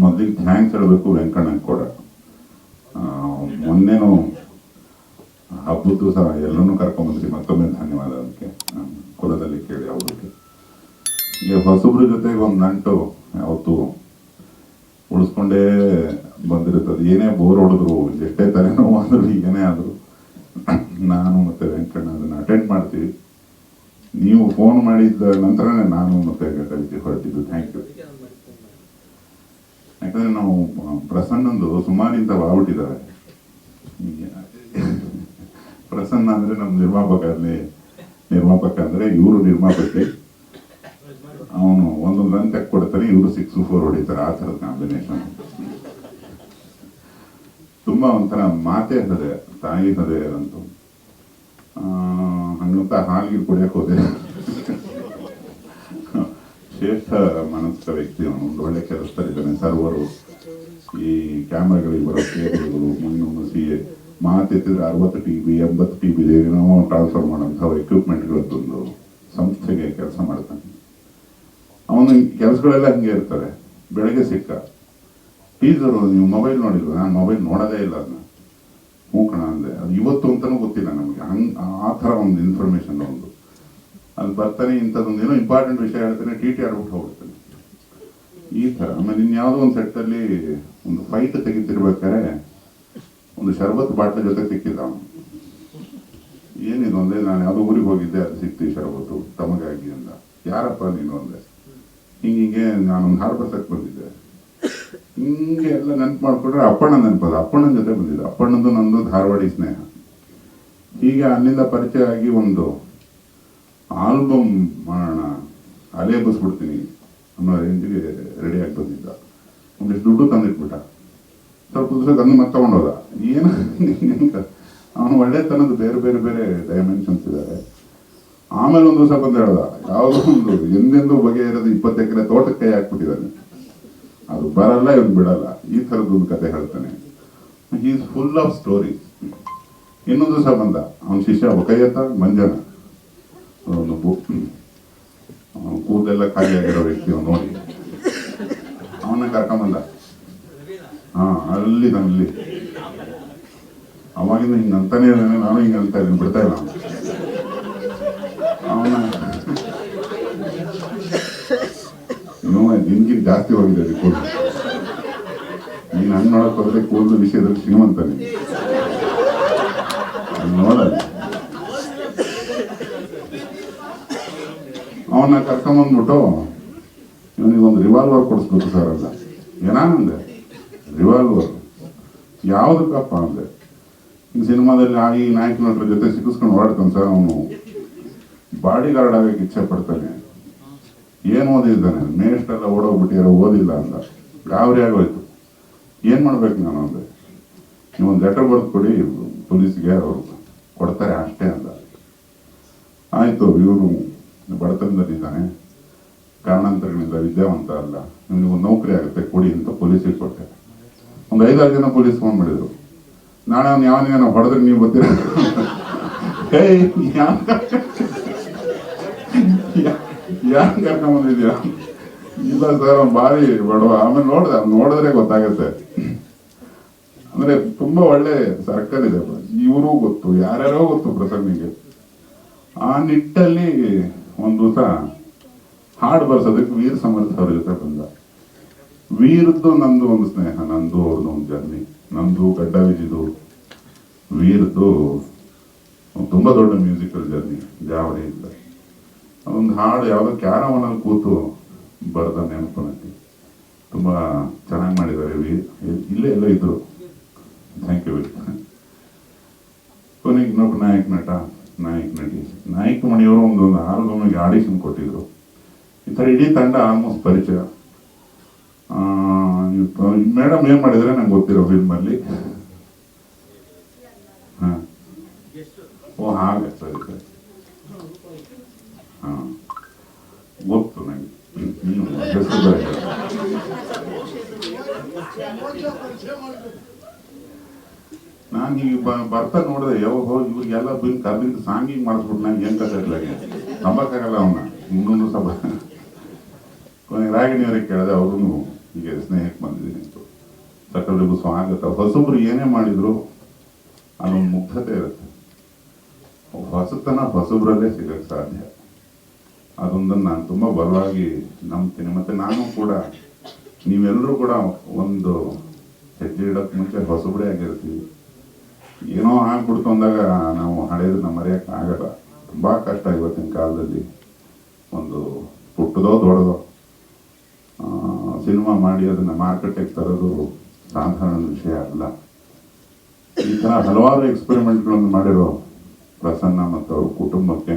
ಮೊದಲಿಗೆ ಥ್ಯಾಂಕ್ಸ್ ಹೇಳಬೇಕು ವೆಂಕಣ್ಣ ಕೂಡ. ಮೊನ್ನೆನು ಹಬ್ಬದ ದಿವಸ ಎಲ್ಲರೂ ಕರ್ಕೊಂಬಂದ್ರಿ ಮತ್ತೊಮ್ಮೆ ಧನ್ಯವಾದ ಅದಕ್ಕೆ. ಕುಲದಲ್ಲಿ ಕೇಳಿ ಅವ್ರಿಗೆ. ಈಗ ಹೊಸಬ್ರ ಜೊತೆಗೆ ಒಂದು ನಂಟು ಯಾವತ್ತು ಉಳಿಸ್ಕೊಂಡೇ ಬಂದಿರುತ್ತದೆ. ಏನೇ ಬೋರ್ ಹೊಡೆದ್ರು, ಎಷ್ಟೇ ತಲೆನೋವು ಆದರೂ ಏನೇ ಆದರೂ ನಾನು ಮತ್ತೆ ವೆಂಕಣ್ಣ ಅದನ್ನು ಅಟೆಂಡ್ ಮಾಡ್ತೀವಿ. ನೀವು ಫೋನ್ ಮಾಡಿದ ನಂತರನೇ ನಾನು ಮತ್ತೆ ಕಲಿಕೆ ಹೊರಟಿದ್ದು. ಥ್ಯಾಂಕ್ ಯು ಯಾಕಂದ್ರೆ ನಾವು ಪ್ರಸನ್ನಂದು ಸುಮಾರಿಂದ ಇಂಥ ಆಗ್ಬಿಟ್ಟಿದ್ದಾರೆ ಈಗ ಪ್ರಸನ್ನ ಅಂದ್ರೆ ನಮ್ಮ ನಿರ್ಮಾಪಕ ಅಲ್ಲಿ, ನಿರ್ಮಾಪಕ ಅಂದ್ರೆ ಇವರು ನಿರ್ಮಾಪಕಿ. ಅವನು ಒಂದೊಂದು ರನ್ ತೆಕ್ ಕೊಡ್ತಾನೆ, ಇವರು ಸಿಕ್ಸ್ ಫೋರ್ ಹೊಡಿತಾರೆ, ಆ ಥರದ ಕಾಂಬಿನೇಷನ್ ತುಂಬಾ ಒಂಥರ ಮಾತೆ ಹೃದಯ ತಾಯಿ ಹೃದಯ ಅಂತೂ. ಹಂಗಂತ ಹಾಲಿಗೆ ಕುಡಿಯಕ್ಕೆ ಹೋದೆ. ಶ್ರೇಷ್ಠ ಮನಸ್ಕ ವ್ಯಕ್ತಿ ಒಂದು ಒಳ್ಳೆ ಕೆಲಸದಲ್ಲಿದ್ದಾನೆ ಸರ್ವರು ಈ ಕ್ಯಾಮ್ರಾಗಳಿಗೆ ಬರೋ ಕೇಬಲ್ಗಳು, ಮಣ್ಣು ಮಸಿ ಮಾತೆತ್ತಿದ್ರೆ ಅರವತ್ತು ಟಿ ಬಿ, ಎಂಬತ್ತು ಟಿ ಬಿ ಏನೋ ಟ್ರಾನ್ಸ್ಫರ್ ಮಾಡೋಂಥ ತಂದು ಸಂಸ್ಥೆಗೆ ಕೆಲಸ ಮಾಡ್ತಾನೆ. ಅವನು ಕೆಲಸಗಳೆಲ್ಲ ಹಂಗೆ ಇರ್ತಾರೆ. ಬೆಳಗ್ಗೆ ಸಿಕ್ಕ. ಟೀಸರು ನೀವು ಮೊಬೈಲ್ ನೋಡಿಲ್ವ? ನಾನು ಮೊಬೈಲ್ ನೋಡೋದೇ ಇಲ್ಲ ಅದನ್ನ. ಹೂಕಣ ಅಂದೆ. ಅದು ಇವತ್ತು ಅಂತಲೂ ಗೊತ್ತಿಲ್ಲ ನಮಗೆ. ಹಂಗೆ ಆ ಥರ ಒಂದು ಇನ್ಫಾರ್ಮೇಶನ್ ಒಂದು. ಅಲ್ಲಿ ಬರ್ತಾನೆ ಇಂಥದ್ದೊಂದು ಏನೋ ಇಂಪಾರ್ಟೆಂಟ್ ವಿಷಯ ಹೇಳ್ತಾನೆ ಟಿ ಟಿ ಆಡ್ಬಿಟ್ಟು ಹೋಗ್ಬಿಡ್ತಾನೆ ಈ ಥರ. ಆಮೇಲೆ ಇನ್ಯಾವುದೋ ಒಂದು ಸೆಟ್ಟಲ್ಲಿ ಒಂದು ಫೈಟ್ ತೆಗಿತಿರ್ಬೇಕಾರೆ ಒಂದು ಶರ್ಬತ್ ಬಾಟ್ಲ ಜೊತೆ ಸಿಕ್ಕಿದ್ದ ಅವನು. ಏನಿದು ಒಂದೇ ನಾನು ಯಾವುದೋ ಊರಿಗೆ ಹೋಗಿದ್ದೆ ಅದು ಸಿಕ್ತಿ ಶರ್ಬತ್ತು, ತಮಗಾಗಿ ಅಂತ. ಯಾರಪ್ಪ ನೀನು ಅಂದೆ ಹಿಂಗೆ ಹಿಂಗೆ ನಾನೊಂದು ಹಾರ್ಬರ್ಸಕ್ಕೆ ಬಂದಿದ್ದೆ. ಹಿಂಗೆ ಎಲ್ಲ ನೆನ್ಪು ಮಾಡಿಕೊಂಡ್ರೆ ಅಪ್ಪಣ್ಣ ನೆನಪದ. ಅಪ್ಪಣ್ಣನ ಜೊತೆ ಬಂದಿದ್ದೆ. ಅಪ್ಪಣ್ಣಂದು ನಂದು ಧಾರವಾಡಿ ಸ್ನೇಹ. ಹೀಗೆ ಅಲ್ಲಿಂದ ಪರಿಚಯ ಆಗಿ ಒಂದು ಆಲ್ಬಮ್ ಮಾಡೋಣ ಅಲೆ ಬಸ್ಬಿಡ್ತೀನಿ ಅನ್ನೋ ರೇಂಜ್ಗೆ ರೆಡಿ ಆಗಿ ಬಂದಿದ್ದ. ಒಂದಿಷ್ಟು ದುಡ್ಡು ತಂದಿಟ್ಬಿಟ್ಟ. ಸ್ವಲ್ಪ ದಿವಸ ತಂದು ಮತ್ತೆ ತಗೊಂಡೋದ. ಏನು ಅವನು ಒಳ್ಳೆತನದ ಬೇರೆ ಬೇರೆ ಬೇರೆ ಡೈಮೆನ್ಷನ್ಸ್ ಇದ್ದಾರೆ ಆಮೇಲೆ ಒಂದು ದಿವಸ ಬಂದು ಹೇಳ್ದ, ಯಾವುದೋ ಒಂದು ಎಂದೆಂದೂ ಇರೋದು ಇಪ್ಪತ್ತು ಎಕರೆ ತೋಟಕ್ಕೆ ಕೈ ಹಾಕ್ಬಿಟ್ಟಿದ್ದಾನೆ. ಅದು ಬರಲ್ಲ, ಇವ್ನು ಬಿಡಲ್ಲ. ಈ ಥರದ್ದೊಂದು ಕತೆ ಹೇಳ್ತಾನೆ. ಈಸ್ ಫುಲ್ ಆಫ್ ಸ್ಟೋರಿ ಇನ್ನೊಂದು ದಿವಸ ಬಂದ. ಅವನ ಶಿಷ್ಯ ಒಕೈಯತ್ತ ಮಂಜನ. ಅವನು ಅವನು ಕೂದಲೆಲ್ಲ ಖಾಲಿ ಆಗಿರೋ ವ್ಯಕ್ತಿ ಅವ್ನು ನೋಡಿ. ಅವನ್ನ ಕರ್ಕೊಂಬಲ್ಲ ಹಾ, ಅಲ್ಲಿ ಅಲ್ಲಿ. ಅವಾಗಿಂದ ಹಿಂಗೆ ಅಂತಾನೆ ಇದ್ದಾನೆ, ನಾನು ಹಿಂಗೆ ಅಂತ ಇದ್ದೀನಿ, ಬಿಡ್ತಾ ಇಲ್ಲ ಅವನ. ನಿನ್ಗಿಂತ ಜಾಸ್ತಿ ಹೋಗಿದೆ ಅದು ಕೂದಲು. ನೀನು ಹಣ್ಣು ನೋಡಕ್ ಹೋದ್ರೆ ಕೂದಲು ವಿಷಯದಲ್ಲಿ ಶ್ರೀಮಂತ ನೀನು. ನೋಡಲ್ಲ. ಅವನ್ನ ಕರ್ಕೊಂಬಂದ್ಬಿಟ್ಟು ಇವನಿಗೆ ಒಂದು ರಿವಾಲ್ವರ್ ಕೊಡಿಸ್ಬೇಕು ಸರ್ ಅಲ್ಲ ಏನಾನಂದೆ ರಿವಾಲ್ವರ್ ಯಾವುದಕ್ಕಪ್ಪ ಅಂದೆ? ಈ ಸಿನಿಮಾದಲ್ಲಿ ಆ ಈ ನಾಯಕ ನಟರ ಜೊತೆ ಸಿಕ್ಕಿಸ್ಕೊಂಡು ಓಡಾಡ್ತಾನೆ ಸರ್ ಅವನು. ಬಾಡಿ ಗಾರ್ಡ್ ಆಗಕ್ಕೆ ಇಚ್ಛೆ ಪಡ್ತಾನೆ. ಏನು ಓದಿದ್ದಾನೆ? ಮೇಷ್ಟೆಲ್ಲ ಓಡೋಗ್ಬಿಟ್ಟಿರೋ ಓದಿಲ್ಲ ಅಂದ ಗಾಬರಿ ಆಗೋಯ್ತು. ಏನು ಮಾಡ್ಬೇಕು ನಾನು ಅಂದೆ? ನೀವೊಂದು ಲೆಟರ್ ಬರೆದು ಕೊಡಿ, ಪೊಲೀಸ್ಗೆ ಅವರು ಕೊಡ್ತಾರೆ ಅಷ್ಟೇ ಅಂದ ಆಯಿತು, ಇವರು ಬಡತನದಲ್ಲಿದ್ದಾನೆ. ಕಾರಣಾಂತರಗಳಿಂದ ವಿದ್ಯಾವಂತ ಅಲ್ಲ. ನಿಮಗೆ ಒಂದು ನೌಕರಿ ಆಗುತ್ತೆ, ಕೊಡಿ ಅಂತ ಪೊಲೀಸಿಗೆ ಕೊಟ್ಟೆ ಒಂದು ಐದಾರು ಜನ ಪೊಲೀಸ್ ಫೋನ್ ಮಾಡಿದ್ರು. ನಾಳೆ ಅವ್ನು ಯಾವನಿಗೆ ಹೊಡೆದ್ರೆ ನೀವು ಗೊತ್ತಿರ ಏಯ್ ಯಾರು ಕರ್ಕೊಂಬಂದಿದ್ಯಾ? ಇಲ್ಲ ಸರ್, ಅವ್ನು ಭಾರಿ ಬಡವ. ಆಮೇಲೆ ನೋಡಿದೆ ನೋಡಿದ್ರೆ ಗೊತ್ತಾಗುತ್ತೆ. ಅಂದ್ರೆ ತುಂಬಾ ಒಳ್ಳೆ ಸರ್ಕಲ್ ಇದೆ. ಇವರು ಗೊತ್ತು, ಯಾರ್ಯಾರೋ ಗೊತ್ತು ಪ್ರಸನ್ನಿಗೆ ಆ ನಿಟ್ಟಲ್ಲಿ ಒಂದು ದಿವಸ ಹಾಡು ಬರ್ಸೋದಕ್ಕೆ ವೀರ ಸಮರ್ಥ ಅವ್ರ ಜೊತೆ ಬಂದ. ವೀರದ್ದು ನಂದು ಒಂದು ಸ್ನೇಹ, ನಂದು ಅವ್ರದ್ದು ಒಂದು ಜರ್ನಿ, ನಂದು ಗಡ್ಡ ವಿಜಿದು ವೀರದ್ದು ತುಂಬಾ ದೊಡ್ಡ ಮ್ಯೂಸಿಕಲ್ ಜರ್ನಿ ಜಾವಳಿಯಿಂದ ಅದೊಂದು ಹಾಡು ಯಾವುದೋ ಕ್ಯಾರವನಲ್ಲಿ ಕೂತು ಬರ್ದ ನೆನಪು ನನಗೆ ತುಂಬಾ ಚೆನ್ನಾಗಿ ಮಾಡಿದ್ದಾರೆ ವೀರ್. ಇಲ್ಲೇ ಎಲ್ಲ ಇದ್ರು. ಥ್ಯಾಂಕ್ ಯು ಕೊನೆಗೆ ಇನ್ನೊಬ್ಬ ನಾಯಕ ನಟ. ನಾಯಕ ಮಣಿಯವರು ಒಂದು ಆಲ್ಬಮ್ಗೆ ಆಡಿಷನ್ ಕೊಟ್ಟಿದ್ರು ಈ ಥರ ಇಡೀ ತಂಡ ಆಲ್ಮೋಸ್ಟ್ ಪರಿಚಯ. ಮೇಡಮ್ ಏನು ಮಾಡಿದ್ರೆ ನಂಗೆ ಗೊತ್ತಿರೋ ಫಿಲ್ಮಲ್ಲಿ? ಹಾಂ. ಓ, ಹಾಗೆ ಸರಿ ಸರಿ. ಹಾಂ. ಗೊತ್ತು ನಂಗೆ. ನೀವು ಹೆಸರು ಬ- ಬರ್ತಾ ನೋಡಿದೆ ಯಾವಾಗ ಇವ್ರಿಗೆಲ್ಲ ಬಿನ್ ಕರ್ಲಿಂದ ಸಾಂಗಿಂಗ್ ಮಾಡಿಸ್ಬಿಟ್ಟು ನಂಗೆ ಕತೆ ಇರ್ಲಾಗೆ ನಂಬಕ್ಕಾಗಲ್ಲ ಅವನ್ನ, ಇನ್ನೊಂದು ಸಭ ಕೊನೆ ರಾಗಿಣಿಯವರಿಗೆ ಕೇಳಿದೆ ಅವರು ಈಗ ಸ್ನೇಹಕ್ಕೆ ಬಂದಿದ್ದೀನಿ ಅಂತ. ಸಕಲರಿಗೂ ಸ್ವಾಗತ. ಹೊಸಬ್ರು ಏನೇ ಮಾಡಿದ್ರು, ಅನ್ನೋ ಮುಗ್ಧತೆ ಇರುತ್ತೆ. ಹೊಸತನ ಹೊಸಬ್ರಲ್ಲೇ ಸಿಗಕ್ಕೆ ಸಾಧ್ಯ. ಅದೊಂದನ್ನು ನಾನು ತುಂಬ ಬಲವಾಗಿ ನಂಬ್ತೀನಿ. ಮತ್ತು ನಾನು ಕೂಡ, ನೀವೆಲ್ಲರೂ ಕೂಡ ಒಂದು ಹೆಜ್ಜೆ ಇಡೋಕ್ಕೆ ಮುಂಚೆ ಹೊಸಬ್ರೇ ಆಗಿರ್ತೀವಿ. ಏನೋ ಆಗ್ಬಿಡ್ತು ಅಂದಾಗ ನಾವು ಹಳೇದನ್ನ ಮರೆಯೋಕ್ಕೆ ಆಗಲ್ಲ. ತುಂಬ ಕಷ್ಟ ಇವತ್ತಿನ ಕಾಲದಲ್ಲಿ. ಒಂದು ಪುಟ್ಟದೋ ದೊಡ್ಡದೋ. ಸಿನಿಮಾ ಮಾಡಿ ಅದನ್ನು ಮಾರ್ಕೆಟಿಗೆ ತರೋದು ಸಾಧಾರಣ ವಿಷಯ ಅಲ್ಲ. ಈ ಥರ ಹಲವಾರು ಎಕ್ಸ್ಪೆರಿಮೆಂಟ್ಗಳನ್ನು ಮಾಡಿರೋ ಪ್ರಸನ್ನ ಮತ್ತು ಅವ್ರ ಕುಟುಂಬಕ್ಕೆ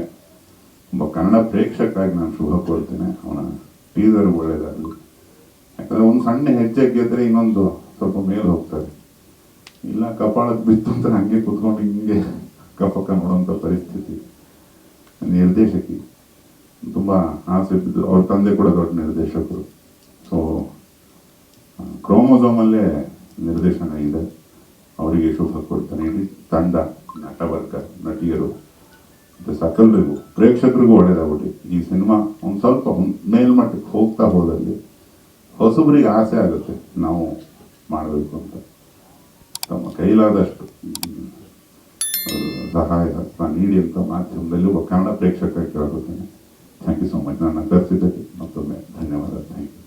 ಒಬ್ಬ ಕನ್ನಡ ಪ್ರೇಕ್ಷಕಾಗಿ ನಾನು ಶುಭ ಕೋರ್ತೇನೆ. ಅವನ ಟೀಸರ್ ಒಳ್ಳೆಯದಾಗಲಿ ಯಾಕಂದರೆ ಒಂದು ಸಣ್ಣ ಹೆಜ್ಜೆ ಗೆದ್ರೆ ಇನ್ನೊಂದು ಸ್ವಲ್ಪ ಮೇಲೆ ಹೋಗ್ತಾರೆ ಇಲ್ಲ, ಕಪಾಳಕ್ಕೆ ಬಿತ್ತು ಅಂತ ಹಂಗೆ ಕುತ್ಕೊಂಡು ಹಿಂಗೆ ಕಪಕ್ಕ ನೋಡುವಂಥ ಪರಿಸ್ಥಿತಿ. ನಿರ್ದೇಶಕಿ ತುಂಬ ಆಸೆ ಬಿದ್ದು, ಅವ್ರ ತಂದೆ ಕೂಡ ದೊಡ್ಡ ನಿರ್ದೇಶಕರು. ಸೊ ಕ್ರೋಮೋಸೋಮಲ್ಲೇ ನಿರ್ದೇಶನ ಇದೆ. ಅವರಿಗೆ ಶುಭ ಕೊಡ್ತಾನೆ. ಇಲ್ಲಿ ತಂಡ, ನಟವರ್ಗ, ನಟಿಯರು, ಮತ್ತು ಸಕಲರಿಗೂ, ಪ್ರೇಕ್ಷಕರಿಗೂ ಒಳ್ಳೇದಾಗ್ಬಿಟ್ಟು ಈ ಸಿನಿಮಾ ಒಂದು ಸ್ವಲ್ಪ ಮೇಲ್ಮಟ್ಟಕ್ಕೆ ಹೋಗ್ತಾ ಹೋದಲ್ಲಿ ಹೊಸಬರಿಗೆ ಆಸೆ ಆಗುತ್ತೆ ನಾವು ಮಾಡಬೇಕು ಅಂತ. ತಮ್ಮ ಕೈಲಾದಷ್ಟು ಸಹಾಯ ಹಸ್ತ ನೀಡಿ ಅಂತ ಮಾಧ್ಯಮದಲ್ಲಿ ಒಬ್ಬ ಕನ್ನಡ ಪ್ರೇಕ್ಷಕ ಕೇಳ್ಕೊತೇನೆ. ಥ್ಯಾಂಕ್ ಯು ಸೊ ಮಚ್ ನನ್ನ ಕರೆಸಿದ್ದಕ್ಕೆ ಮತ್ತೊಮ್ಮೆ ಧನ್ಯವಾದ. Thank you